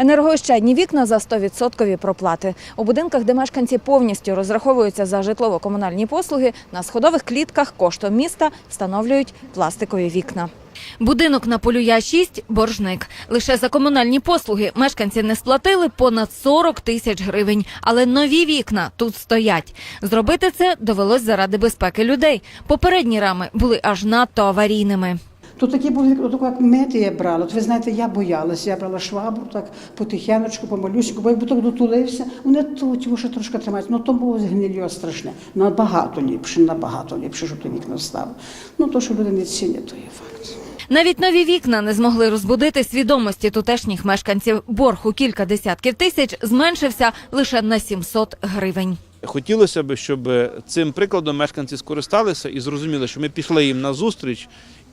Енергоощадні вікна за 100% проплати. У будинках, де мешканці повністю розраховуються за житлово-комунальні послуги, на сходових клітках коштом міста встановлюють пластикові вікна. Будинок на Полюя 6 – боржник. Лише за комунальні послуги мешканці не сплатили понад 40 тисяч гривень. Але нові вікна тут стоять. Зробити це довелось заради безпеки людей. Попередні рами були аж надто аварійними. Тут такі були, отаку, як мети я брала. От ви знаєте, я боялася. Я брала швабру так потихенечку, помалюсеньку, бо якби так дотулився, вони тут його ще трошки тримають. Ну то було гнильо страшне. Набагато ліпше, набагато ліпше, що то вікна стало. Ну то, що люди не цінять, то є факт. Навіть нові вікна не змогли розбудити свідомості тутешніх мешканців. Борг у кілька десятків тисяч зменшився лише на 700 гривень. Хотілося б, щоб цим прикладом мешканці скористалися і зрозуміли, що ми пішли їм на зустріч,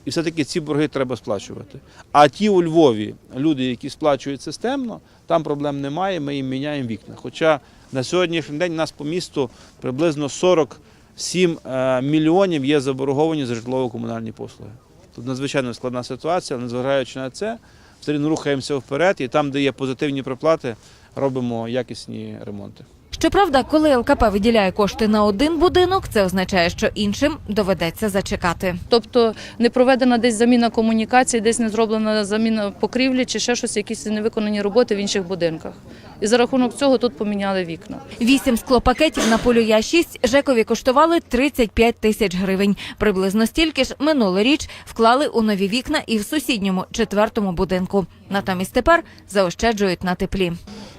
і все-таки ці борги треба сплачувати. А ті у Львові люди, які сплачують системно, там проблем немає, ми їм міняємо вікна. Хоча на сьогоднішній день у нас по місту приблизно 47 е, мільйонів є заборговані за житлово-комунальні послуги. Тут надзвичайно складна ситуація, але незважаючи на це, все рухаємося вперед, і там, де є позитивні проплати, робимо якісні ремонти. Щоправда, коли ЛКП виділяє кошти на один будинок, це означає, що іншим доведеться зачекати. Тобто не проведена десь заміна комунікації, десь не зроблена заміна покрівлі чи ще щось, якісь невиконані роботи в інших будинках. І за рахунок цього тут поміняли вікна. Вісім склопакетів на полюя 6 Жекові коштували 35 тисяч гривень. Приблизно стільки ж минулоріч вклали у нові вікна і в сусідньому четвертому будинку. Натомість тепер заощаджують на теплі.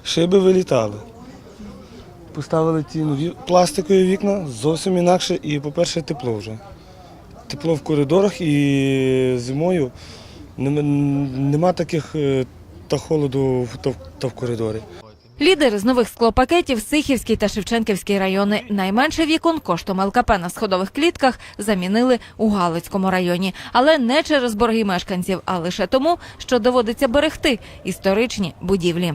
Шиби вилітали. Поставили ті нові пластикові вікна зовсім інакше і, по-перше, тепло вже. Тепло в коридорах і зимою нема, таких е, та холоду та в коридорі. Лідери з нових склопакетів Сихівський та Шевченківський райони. Найменше вікон коштом ЛКП на сходових клітках замінили у Галицькому районі. Але не через борги мешканців, а лише тому, що доводиться берегти історичні будівлі.